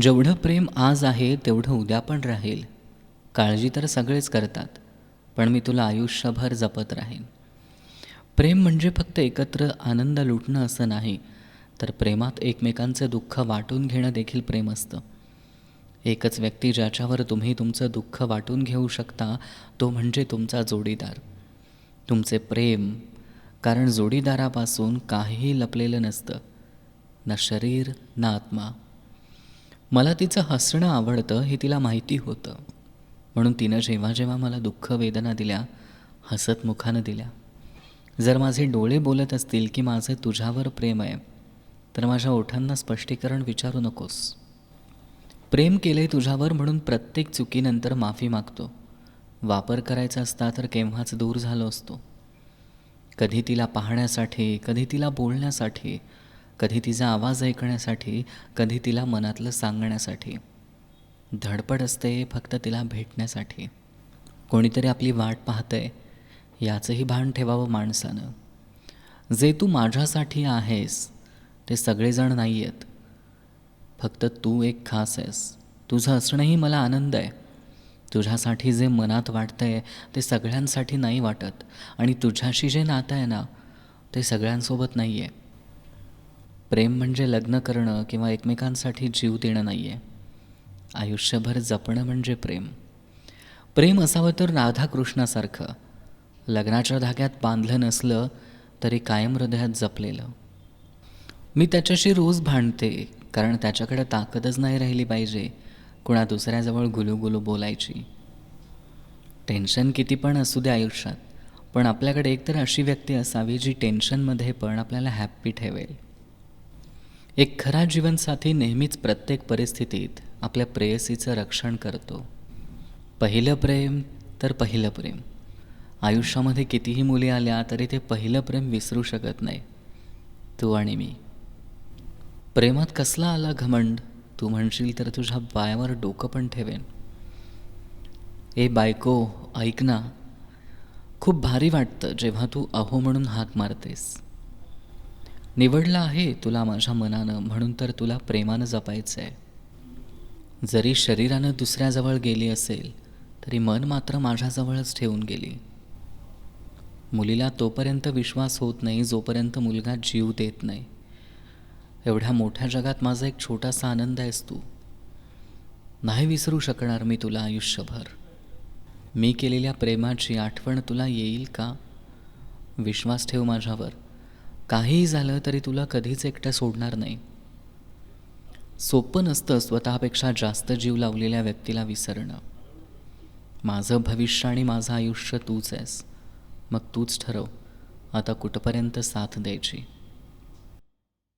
जेवढं प्रेम आज आहे तेवढं उद्या पण राहील. काळजी तर सगळेच करतात पण मी तुला आयुष्यभर जपत राहीन. प्रेम म्हणजे फक्त एकत्र आनंद लुटणं असं नाही तर प्रेमात एकमेकांचं दुःख वाटून घेणं देखील प्रेम असतं. एकच व्यक्ती ज्याच्यावर तुम्ही तुमचं दुःख वाटून घेऊ शकता तो म्हणजे तुमचा जोडीदार. तुमचे प्रेम कारण जोडीदारापासून काहीही लपलेलं नसतं ना शरीर ना आत्मा. मला तिचं हसणं आवडतं हे तिला माहिती होतं. म्हणून तिनं जेव्हा जेव्हा मला दुःख वेदना दिल्या हसत मुखानं दिल्या. जर माझे डोळे बोलत असतील की माझं तुझ्यावर प्रेम आहे तर माझ्या ओठांना स्पष्टीकरण विचारू नकोस. प्रेम केले तुझ्यावर म्हणून प्रत्येक चुकीनंतर माफी मागतो. वापर करायचा असता तर केव्हाच दूर झालो असतो. कधी तिला पाहण्यासाठी कधी तिला बोलण्यासाठी कधी तिचा आवाज ऐकण्यासाठी कधी तिला मनातलं सांगण्यासाठी. धडपड असते फक्त तिला भेटण्यासाठी. कोणीतरी आपली वाट पाहतंय याचंही भान ठेवावं माणसानं. जे तू माझ्यासाठी आहेस ते सगळेजण नाही आहेत फक्त तू एक खास आहेस. तुझं असणंही मला आनंद आहे. तुझ्यासाठी जे मनात वाटतंय ते सगळ्यांसाठी नाही वाटत. आणि तुझ्याशी जे नातं आहे ना ते सगळ्यांसोबत नाही आहे प्रेम म्हणजे लग्न करणं किंवा एकमेकांसाठी जीव देणं नाही आहे आयुष्यभर जपणं म्हणजे प्रेम. प्रेम असावं तर राधाकृष्णासारखं. लग्नाच्या धाग्यात बांधलं नसलं तरी कायम हृदयात जपलेलं. मी त्याच्याशी रोज भांडते कारण त्याच्याकडे ताकदच नाही राहिली पाहिजे. कुणा दुसऱ्याजवळ गुलूगुलू बोलायची. टेन्शन किती पण असू दे आयुष्यात पण आपल्याकडे एकतर अशी व्यक्ती असावी जी टेन्शनमध्ये पण आपल्याला हॅप्पी ठेवेल. एक खरा जीवनसाथी नेहमीच प्रत्येक परिस्थितीत आपल्या प्रेयसीचं रक्षण करतो. पहिलं प्रेम तर पहिलं प्रेम. आयुष्यामध्ये कितीही मुली आल्या तरी ते पहिलं प्रेम विसरू शकत नाही. तू आणि मी. प्रेमात कसला आला घमंड? तू म्हणशील तर तुझ्या पायावर डोकं पण ठेवेन. ए बायको ऐक ना. खूप भारी वाटतं जेव्हा तू अहो म्हणून हाक मारतेस. निवडलं आहे तुला माझ्या मनानं म्हणून तर तुला प्रेमानं जपायचं आहे जरी शरीरानं दुसऱ्याजवळ गेली असेल तरी मन मात्र माझ्याजवळच ठेवून गेली. मुलीला तोपर्यंत विश्वास होत नाही जोपर्यंत मुलगा जीव देत नाही. एवढ्या मोठ्या जगात माझा एक छोटासा आनंद आहेस तू. नाही विसरू शकणार मी तुला आयुष्यभर. मी केलेल्या प्रेमाची आठवण तुला येईल का? विश्वास ठेव माझ्यावर. काहीही झालं तरी तुला कधीच एकटं सोडणार नाही. सोपं नसतं स्वतःपेक्षा जास्त जीव लावलेल्या व्यक्तीला विसरणं. माझं भविष्य आणि माझं आयुष्य तूच आहेस. मग तूच ठरव. आता कुठपर्यंत साथ द्यायची?